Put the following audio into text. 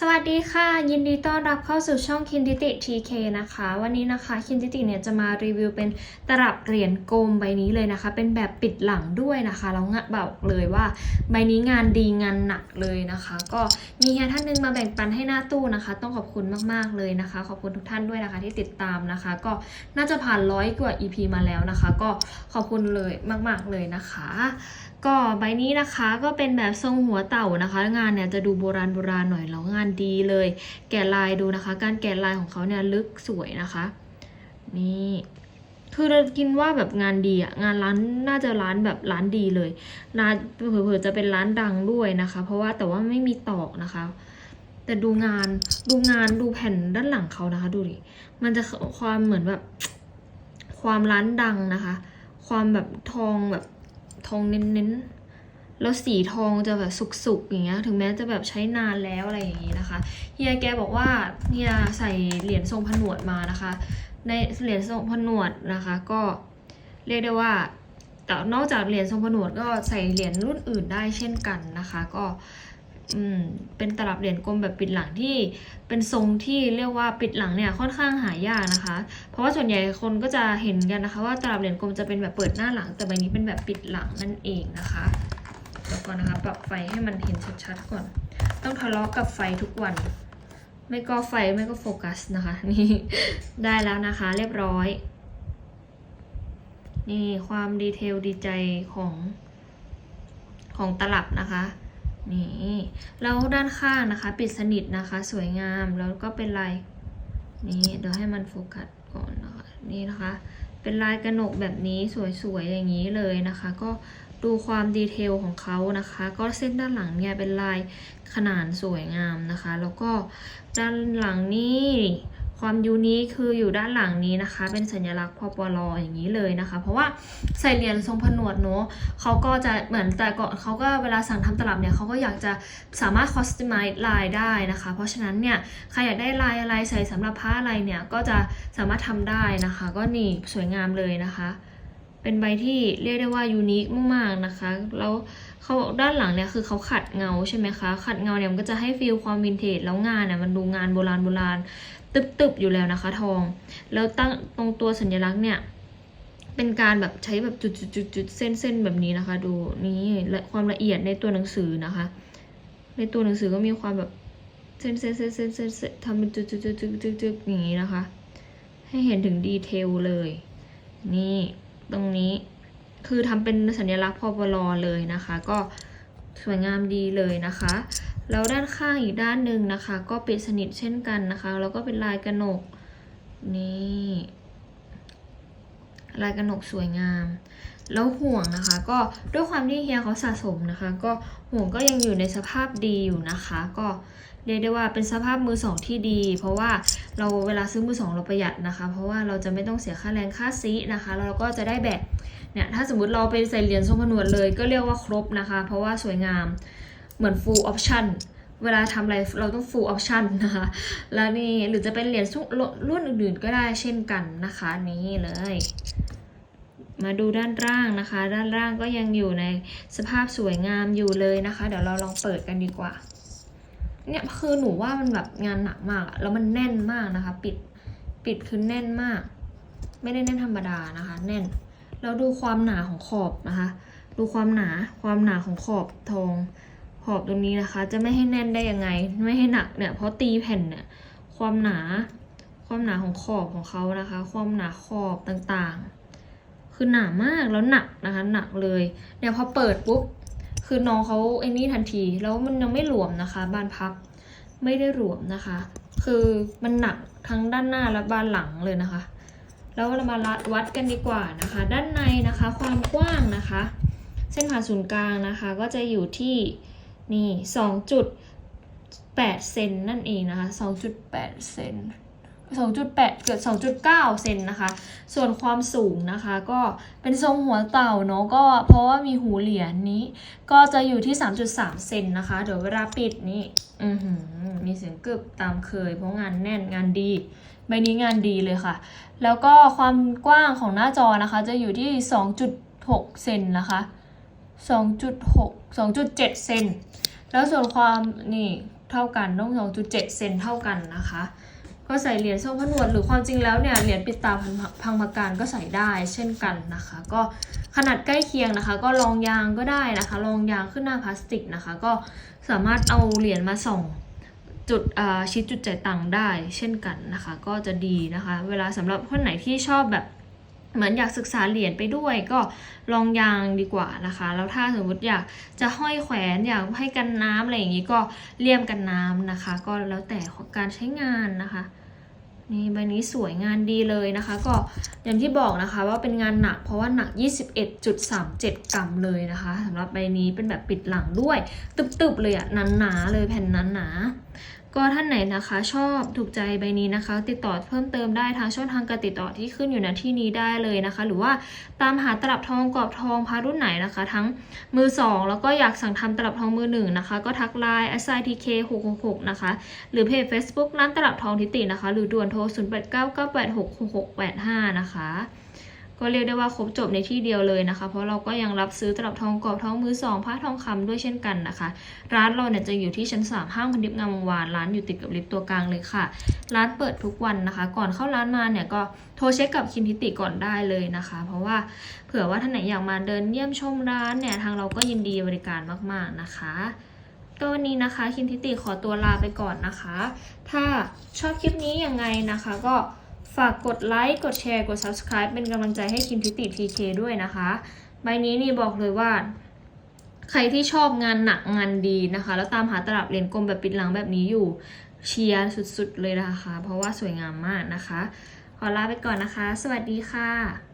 สวัสดีค่ะ ยินดีต้อนรับเข้าสู่ช่องคินดิติทีเคนะคะ วันนี้นะคะคินดิติเนี่ยจะมารีวิวเป็นตลับเหรียญโกลมใบนี้เลยนะคะ เป็นแบบปิดหลังด้วยนะคะแล้วงะบอกเลยว่าใบนี้งานดีงานหนักเลยนะคะ ก็มีเฮียท่านหนึงมาแบ่งปันให้หน้าตู้นะคะ ต้องขอบคุณมากๆเลยนะคะ ขอบคุณทุกท่านด้วยนะคะที่ติดตามนะคะ ก็น่าจะผ่านร้อยกว่า EP มาแล้วนะคะ ก็ขอบคุณเลยมาก ๆเลยนะคะ ก็ใบนี้นะคะก็เป็นแบบทรงหัวเต่านะคะ งานเนี่ยจะดูโบราณโบราณหน่อยแล้วงานดีเลย แกะลายดูนะคะ การแกะลายของเขาเนี่ยลึกสวยนะคะนี่คือเราคิดว่าแบบงานดีอะงานร้านน่าจะร้านแบบร้านดีเลยร้านเผื่อๆจะเป็นร้านดังด้วยนะคะ เพราะว่าแต่ว่าไม่มีตอกนะคะ แต่ดูงานดูงานดูแผ่นด้านหลังเขานะคะ ดูดิมันจะความเหมือนแบบ ความร้านดังนะคะ ความแบบทองแบบ ทองเน้นๆ แล้วสีทองจะแบบสุกๆอย่างเงี้ย ถึงแม้จะแบบใช้นานแล้วอะไรอย่างงี้นะคะ เฮียแกบอกว่าเฮียใส่เหรียญทรงผนวดมานะคะ ในเหรียญทรงผนวดนะคะ ก็เรียกได้ว่าแต่นอกจากเหรียญทรงผนวดก็ใส่เหรียญรุ่นอื่นได้เช่นกันนะคะ ก็ อืมเป็นตลับเหรียญกลมแบบปิดหลังที่เป็นทรงที่เรียกว่าปิดหลังเนี่ยค่อนข้างหายากนะคะ เพราะว่าส่วนใหญ่คนก็จะเห็นกันนะคะ ว่าตลับเหรียญกลมจะเป็นแบบเปิดหน้าหลัง แต่ใบนี้เป็นแบบปิดหลังนั่นเองนะคะเดี๋ยวก่อนนะคะปรับไฟให้มันเห็นชัดๆก่อน ต้องทะเลาะกับไฟทุกวัน ไม่ก็ไฟไม่ก็โฟกัสนะคะนี่ได้แล้วนะคะเรียบร้อย นี่ความดีเทลดีใจของของตลับนะคะ นี่แล้วด้านข้างนะคะ ปิดสนิทนะคะ สวยงามแล้วก็เป็นลายนี่เดี๋ยวให้มันโฟกัสก่อนนะคะนี่นะคะ เป็นลายกระหนกแบบนี้สวยๆอย่างนี้เลยนะคะ ก็ดูความดีเทลของเขานะคะ ก็เส้นด้านหลังเนี่ยเป็นลายขนานสวยงามนะคะ แล้วก็ด้านหลังนี่ ความยูนิคคืออยู่ด้านหลังนี้นะคะ เป็นสัญลักษณ์พปลออย่างนี้เลยนะคะ เพราะว่าใส่เหรียญทรงผนวดเนอะเขาก็จะเหมือนแต่ก่อนเขาก็เวลาสั่งทำตลับเนี่ยเขาก็อยากจะสามารถคอสต o ม z e ลายได้นะคะ เพราะฉะนั้นเนี่ยใครอยากได้ลายอะไรใส่สำหรับผ้าอะไรเนี่ยก็จะสามารถทำได้นะคะ ก็นี่สวยงามเลยนะคะ เป็นใบที่เรียกได้ว่ายูนิคมากๆนะคะ แล้วเขาด้านหลังเนี่ยคือเขาขัดเงาใช่ไหมคะขัดเงาเนี่ยมันก็จะให้ฟีลความวินเทจแล้วงานเนี่ยมันดูงานโบราณโบราณ ตึบๆอยู่แล้วนะคะทอง แล้วตั้งตรงตัวสัญลักษณ์เนี่ย เป็นการแบบใช้แบบจุดๆๆเส้นๆแบบนี้นะคะ ดูนี่และความละเอียดในตัวหนังสือนะคะ ในตัวหนังสือก็มีความแบบเส้นๆๆๆๆๆทำเป็นจุดๆๆๆๆอย่างนี้นะคะ ให้เห็นถึงดีเทลเลย นี่ตรงนี้คือทำเป็นสัญลักษณ์พอปลอเลยนะคะ ก็สวยงามดีเลยนะคะ แล้วด้านข้างอีกด้านหนึ่งนะคะ ก็ปิดสนิทเช่นกันนะคะ แล้วก็เป็นลายกระหนกนี่ลายกระหนกสวยงาม แล้วห่วงนะคะ ก็ด้วยความที่เฮียเขาสะสมนะคะ ก็ห่วงก็ยังอยู่ในสภาพดีอยู่นะคะ ก็เรียกได้ว่าเป็นสภาพมือสองที่ดี เพราะว่าเราเวลาซื้อมือสองเราประหยัดนะคะ เพราะว่าเราจะไม่ต้องเสียค่าแรงค่าซีนะคะแล้วเราก็จะได้แบบเนี่ยถ้าสมมติเราไปใส่เหรียญทรงผนวดเลย ก็เรียกว่าครบนะคะ เพราะว่าสวยงาม เหมือน full option เวลาทำอะไรเราต้อง full option นะคะ แล้วนี่หรือจะเป็นเหรียญรุ่นอื่นๆก็ได้เช่นกันนะคะ นี่เลย มาดูด้านล่างนะคะ ด้านล่างก็ยังอยู่ในสภาพสวยงามอยู่เลยนะคะ เดี๋ยวเราลองเปิดกันดีกว่า เนี่ยคือหนูว่ามันแบบงานหนักมาก แล้วมันแน่นมากนะคะ ปิดปิดคือแน่นมาก ไม่ได้แน่นธรรมดานะคะ แน่นแล้วดูความหนาของขอบนะคะ ดูความหนาความหนาของขอบทอง ขอบตรงนี้นะคะ จะไม่ให้แน่นได้ยังไง ไม่ให้หนักเนี่ยเพราะตีแผ่นเนี่ยความหนาความหนาของขอบของเขานะคะ ความหนาขอบต่างๆ คือหนามากแล้วหนักนะคะหนักเลยเนี่ยพอเปิดปุ๊บคือน้องเขาไอ้นี่ทันที แล้วมันยังไม่หลวมนะคะ บานพับไม่ได้หลวมนะคะ คือมันหนักทั้งด้านหน้าและบานหลังเลยนะคะ แล้วเรามาวัดกันดีกว่านะคะ ด้านในนะคะ ความกว้างนะคะ เส้นผ่านศูนย์กลางนะคะ ก็จะอยู่ที่ นี่2.8เซนนั่นเองนะคะ2.8เซน2.8เกือบ2.9เก้าเซนนะคะ ส่วนความสูงนะคะ ก็เป็นทรงหัวเต่าเนาะก็เพราะว่ามีหูเหรียญนี้ ก็จะอยู่ที่3.3เซนนะคะ เดี๋ยวเวลาปิดนี่อือหือมีเสียงกึบตามเคย เพราะงานแน่นงานดีใบนี้งานดีเลยค่ะ แล้วก็ความกว้างของหน้าจอนะคะ จะอยู่ที่ 2.6 เซนนะคะ 2.6 2.7 เซน แล้วส่วนความนี่เท่ากันต้องสองจุดเจ็ดเซนเท่ากันนะคะ ก็ใส่เหรียญทรงผนวดหรือความจริงแล้วเนี่ยเหรียญปิดตาพันพังพการก็ใส่ได้เช่นกันนะคะ ก็ขนาดใกล้เคียงนะคะ ก็รองยางก็ได้นะคะรองยางขึ้นหน้าพลาสติกนะคะ ก็สามารถเอาเหรียญมาส่องจุดชี้จุดจ่ายตังค์ได้เช่นกันนะคะ ก็จะดีนะคะ เวลาสำหรับคนไหนที่ชอบแบบ เหมือนอยากศึกษาเหรียญไปด้วยก็ลองยางดีกว่านะคะ แล้วถ้าสมมติอยากจะห้อยแขวนอยากให้กันน้ำอะไรอย่างนี้ก็เลี่ยมกันน้ำนะคะ ก็แล้วแต่การใช้งานนะคะนี่ใบนี้สวยงานดีเลยนะคะ ก็อย่างที่บอกนะคะว่าเป็นงานหนักเพราะว่าหนัก 21.37 กรัมเลยนะคะสำหรับใบนี้เป็นแบบปิดหลังด้วย ตึบๆเลยอะหนาๆเลยแผ่นหนาๆ ก็ท่านไหนนะคะ ชอบถูกใจใบนี้นะคะ ติดต่อเพิ่มเติมได้ทางช่องทางการติดต่อที่ขึ้นอยู่ในที่นี้ได้เลยนะคะ หรือว่าตามหาตลับทองกรอบทองพารุ่นไหนนะคะ ทั้งมือ 2 แล้วก็อยากสั่งทำตลับทองมือหนึ่งนะคะก็ทักไลน์ s i t k 6 6 6นะคะหรือเพจ Facebook ร้านตลับทองทิตินะคะ หรือด่วนโทร 0 8 9 9 8 6 6 6 8 5 นะคะ ก็เรียกได้ว่าครบจบในที่เดียวเลยนะคะ เพราะเราก็ยังรับซื้อตลับทองกรอบทองมือสองผ้าทองคำด้วยเช่นกันนะคะ ร้านเราเนี่ยจะอยู่ที่ชั้น 3 ห้างพันทิพย์งามวงวาน ร้านอยู่ติดกับลิฟต์ตัวกลางเลยค่ะ ร้านเปิดทุกวันนะคะ ก่อนเข้าร้านมาเนี่ยก็โทรเช็คกับคินทิติก่อนได้เลยนะคะ เพราะว่าเผื่อว่าท่านไหนอยากมาเดินเยี่ยมชมร้านเนี่ยทางเราก็ยินดีบริการมาก ๆนะคะก็วันนี้นะคะคินทิติขอตัวลาไปก่อนนะคะ ถ้าชอบคลิปนี้ยังไงนะคะก็ ฝากกดไลค์ กดแชร์ กด subscribe เป็นกำลังใจให้คิมทิติ TK ด้วยนะคะ ใบนี้นี่บอกเลยว่า ใครที่ชอบงานหนักงานดีนะคะ แล้วตามหาตลับเหรียญกลมแบบปิดหลังแบบนี้อยู่เชียร์สุดๆเลยนะคะ เพราะว่าสวยงามมากนะคะ ขอลาไปก่อนนะคะ สวัสดีค่ะ